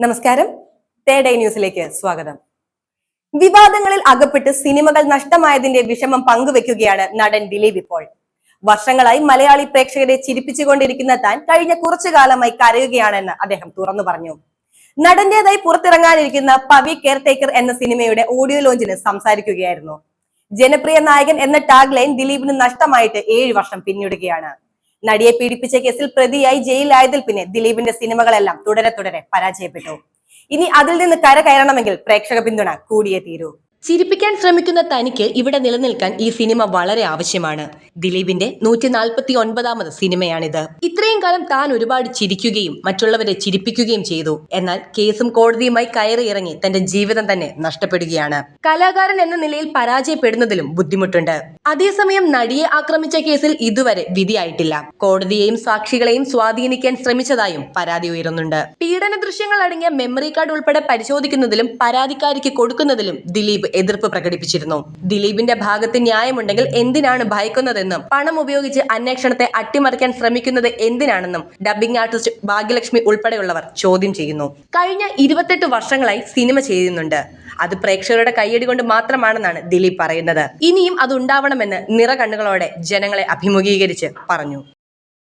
നമസ്കാരം. Third eye ന്യൂസിലേക്ക് സ്വാഗതം. വിവാദങ്ങളിൽ അകപ്പെട്ട് സിനിമകൾ നഷ്ടമായതിന്റെ വിഷമം പങ്കുവെക്കുകയാണ് നടൻ ദിലീപ് ഇപ്പോൾ. വർഷങ്ങളായി മലയാളി പ്രേക്ഷകരെ ചിരിപ്പിച്ചുകൊണ്ടിരിക്കുന്ന താൻ കഴിഞ്ഞ കുറച്ചു കാലമായി കരയുകയാണെന്ന് അദ്ദേഹം തുറന്നു പറഞ്ഞു. നടന്റേതായി പുറത്തിറങ്ങാനിരിക്കുന്ന പവി കെയർടേക്കർ എന്ന സിനിമയുടെ ഓഡിയോ ലോഞ്ചിന് സംസാരിക്കുകയായിരുന്നു. ജനപ്രിയ നായകൻ എന്ന ടാഗ് ലൈൻ ദിലീപിന് നഷ്ടമായിട്ട് ഏഴ് വർഷം പിന്നിടുകയാണ്. നടിയെ പീഡിപ്പിച്ച കേസിൽ പ്രതിയായി ജയിലിലായതിൽ പിന്നെ ദിലീപിന്റെ സിനിമകളെല്ലാം തുടരെ തുടരെ പരാജയപ്പെട്ടു. ഇനി അതിൽ നിന്ന് കരകയറണമെങ്കിൽ പ്രേക്ഷക പിന്തുണ കൂടിയേ തീരൂ. ചിരിപ്പിക്കാൻ ശ്രമിക്കുന്ന തനിക്ക് ഇവിടെ നിലനിൽക്കാൻ ഈ സിനിമ വളരെ ആവശ്യമാണ്. ദിലീപിന്റെ നൂറ്റി നാൽപ്പത്തി ഒൻപതാമത് സിനിമയാണിത്. ഇത്രയും കാലം താൻ ഒരുപാട് ചിരിക്കുകയും മറ്റുള്ളവരെ ചിരിപ്പിക്കുകയും ചെയ്തു. എന്നാൽ കേസും കോടതിയുമായി കയറി ഇറങ്ങി തന്റെ ജീവിതം തന്നെ നഷ്ടപ്പെടുകയാണ്. കലാകാരൻ എന്ന നിലയിൽ പരാജയപ്പെടുന്നതിലും ബുദ്ധിമുട്ടുണ്ട്. അതേസമയം നടിയെ ആക്രമിച്ച കേസിൽ ഇതുവരെ വിധിയായിട്ടില്ല. കോടതിയെയും സാക്ഷികളെയും സ്വാധീനിക്കാൻ ശ്രമിച്ചതായും പരാതി ഉയരുന്നുണ്ട്. പീഡന ദൃശ്യങ്ങൾ അടങ്ങിയ മെമ്മറി കാർഡ് ഉൾപ്പെടെ പരിശോധിക്കുന്നതിലും പരാതിക്കാരിക്ക് കൊടുക്കുന്നതിലും ദിലീപ് എതിർപ്പ് പ്രകടിപ്പിച്ചിരുന്നു. ദിലീപിന്റെ ഭാഗത്ത് ന്യായമുണ്ടെങ്കിൽ എന്തിനാണ് ഭയക്കുന്നതെന്നും പണം ഉപയോഗിച്ച് അന്വേഷണത്തെ അട്ടിമറിക്കാൻ ശ്രമിക്കുന്നത് എന്തിനാണെന്നും ഡബിംഗ് ആർട്ടിസ്റ്റ് ഭാഗ്യലക്ഷ്മി ഉൾപ്പെടെയുള്ളവർ ചോദ്യം ചെയ്യുന്നു. കഴിഞ്ഞ ഇരുപത്തെട്ട് വർഷങ്ങളായി സിനിമ ചെയ്യുന്നുണ്ട്. അത് പ്രേക്ഷകരുടെ കൈയടി കൊണ്ട് മാത്രമാണെന്നാണ് ദിലീപ് പറയുന്നത്. ഇനിയും അത് ഉണ്ടാവണമെന്ന് നിറകണ്ണുകളോടെ ജനങ്ങളെ അഭിമുഖീകരിച്ച് പറഞ്ഞു